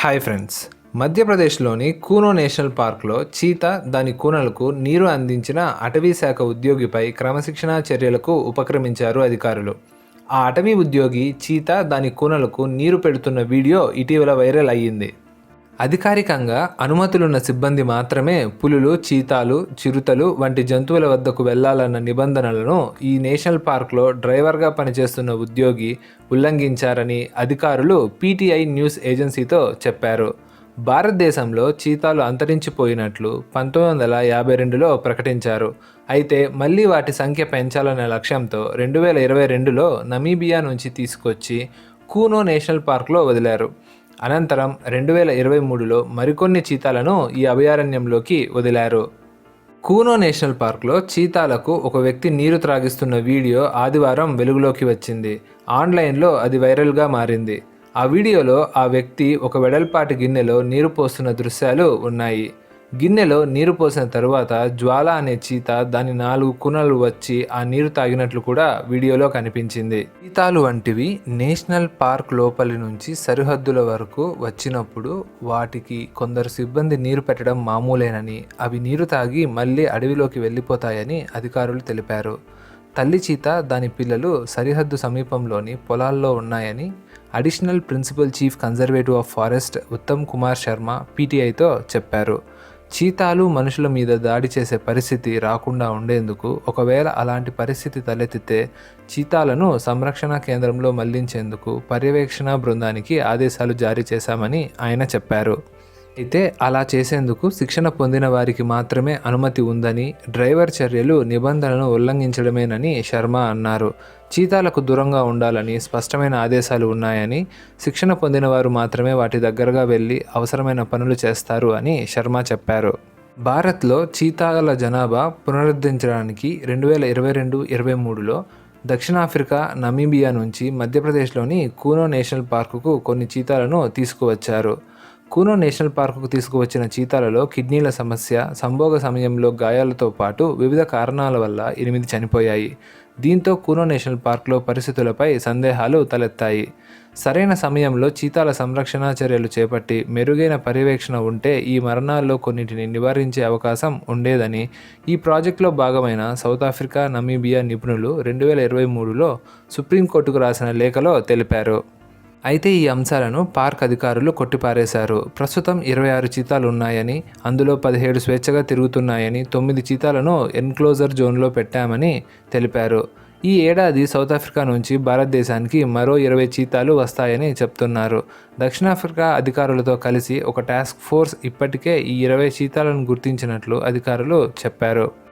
Hi friends మధ్యప్రదేశ్లోని Kuno national పార్క్లో చీత దాని కూనలకు నీరు అందించిన అటవీ శాఖ ఉద్యోగిపై క్రమశిక్షణా చర్యలకు ఉపక్రమించారు అధికారులు. ఆ అటవీ ఉద్యోగి చీత దాని కూనలకు నీరు పెడుతున్న వీడియో ఇటీవల వైరల్ అయ్యింది. అధికారికంగా అనుమతులున్న సిబ్బంది మాత్రమే పులులు చీతాలు చిరుతలు వంటి జంతువుల వద్దకు వెళ్ళాలన్న నిబంధనలను ఈ నేషనల్ పార్క్లో డ్రైవర్గా పనిచేస్తున్న ఉద్యోగి ఉల్లంఘించారని అధికారులు పీటీఐ న్యూస్ ఏజెన్సీతో చెప్పారు. భారతదేశంలో చీతాలు అంతరించిపోయినట్లు పంతొమ్మిది వందల యాభై రెండులో ప్రకటించారు. అయితే మళ్ళీ వాటి సంఖ్య పెంచాలనే లక్ష్యంతో రెండు వేల ఇరవై రెండులో నమీబియా నుంచి తీసుకొచ్చి కూనో నేషనల్ పార్క్లో వదిలారు. అనంతరం రెండు వేల ఇరవై మూడులో మరికొన్ని చీతాలను ఈ అభయారణ్యంలోకి వదిలారు. కూనో నేషనల్ పార్క్లో చీతాలకు ఒక వ్యక్తి నీరు త్రాగిస్తున్న వీడియో ఆదివారం వెలుగులోకి వచ్చింది. ఆన్లైన్లో అది వైరల్గా మారింది. ఆ వీడియోలో ఆ వ్యక్తి ఒక వెడల్పాటి గిన్నెలో నీరు పోస్తున్న దృశ్యాలు ఉన్నాయి. గిన్నెలో నీరు పోసిన తరువాత జ్వాల అనే చీత దాని నాలుగు కునలు వచ్చి ఆ నీరు తాగినట్లు కూడా వీడియోలో కనిపించింది. చీతాలు వంటివి నేషనల్ పార్క్ లోపలి నుంచి సరిహద్దుల వరకు వచ్చినప్పుడు వాటికి కొందరు సిబ్బంది నీరు పెట్టడం మామూలేనని అవి నీరు తాగి మళ్ళీ అడవిలోకి వెళ్ళిపోతాయని అధికారులు తెలిపారు. తల్లి చీత దాని పిల్లలు సరిహద్దు సమీపంలోని పొలాల్లో ఉన్నాయని additional principal chief conservative of forest Uttam Kumar Sharma పీటీఐతో చెప్పారు. చీతాలు మనుషుల మీద దాడి చేసే పరిస్థితి రాకుండా ఉండేందుకు ఒకవేళ అలాంటి పరిస్థితి తలెత్తితే చీతాలను సంరక్షణ కేంద్రంలో మళ్ళించేందుకు పర్యవేక్షణ బృందానికి ఆదేశాలు జారీ చేశామని ఆయన చెప్పారు. అయితే అలా చేసేందుకు శిక్షణ పొందిన వారికి మాత్రమే అనుమతి ఉందని డ్రైవర్ చర్యలు నిబంధనలను ఉల్లంఘించడమేనని శర్మ అన్నారు. చీతాలకు దూరంగా ఉండాలని స్పష్టమైన ఆదేశాలు ఉన్నాయని శిక్షణ పొందిన వారు మాత్రమే వాటి దగ్గరగా వెళ్ళి అవసరమైన పనులు చేస్తారు అని శర్మ చెప్పారు. భారత్లో చీతాల జనాభా పునరుద్ధరించడానికి రెండు వేల ఇరవై రెండు ఇరవై మూడులో దక్షిణాఫ్రికా నమీబియా నుంచి మధ్యప్రదేశ్లోని కూనో నేషనల్ పార్కుకు కొన్ని చీతాలను తీసుకువచ్చారు. కూనో నేషనల్ పార్కుకు తీసుకువచ్చిన చీతాలలో కిడ్నీల సమస్య సంభోగ సమయంలో గాయాలతో పాటు వివిధ కారణాల వల్ల ఎనిమిది చనిపోయాయి. దీంతో కూనో నేషనల్ పార్క్లో పరిస్థితులపై సందేహాలు తలెత్తాయి. సరైన సమయంలో చీతాల సంరక్షణ చర్యలు చేపట్టి మెరుగైన పర్యవేక్షణ ఉంటే ఈ మరణాల్లో కొన్నిటిని నివారించే అవకాశం ఉండేదని ఈ ప్రాజెక్టులో భాగమైన సౌత్ ఆఫ్రికా నమీబియా నిపుణులు రెండు వేల ఇరవై మూడులో సుప్రీంకోర్టుకు రాసిన లేఖలో తెలిపారు. అయితే ఈ అంశాలను పార్క్ అధికారులు కొట్టిపారేశారు. ప్రస్తుతం ఇరవై ఆరు చీతాలు ఉన్నాయని అందులో పదిహేడు స్వేచ్ఛగా తిరుగుతున్నాయని తొమ్మిది చీతాలను ఎన్క్లోజర్ జోన్లో పెట్టామని తెలిపారు. ఈ ఏడాది సౌత్ ఆఫ్రికా నుంచి భారతదేశానికి మరో ఇరవై చీతాలు వస్తాయని చెప్తున్నారు. దక్షిణాఫ్రికా అధికారులతో కలిసి ఒక టాస్క్ ఫోర్స్ ఇప్పటికే ఈ ఇరవై చీతాలను గుర్తించినట్లు అధికారులు చెప్పారు.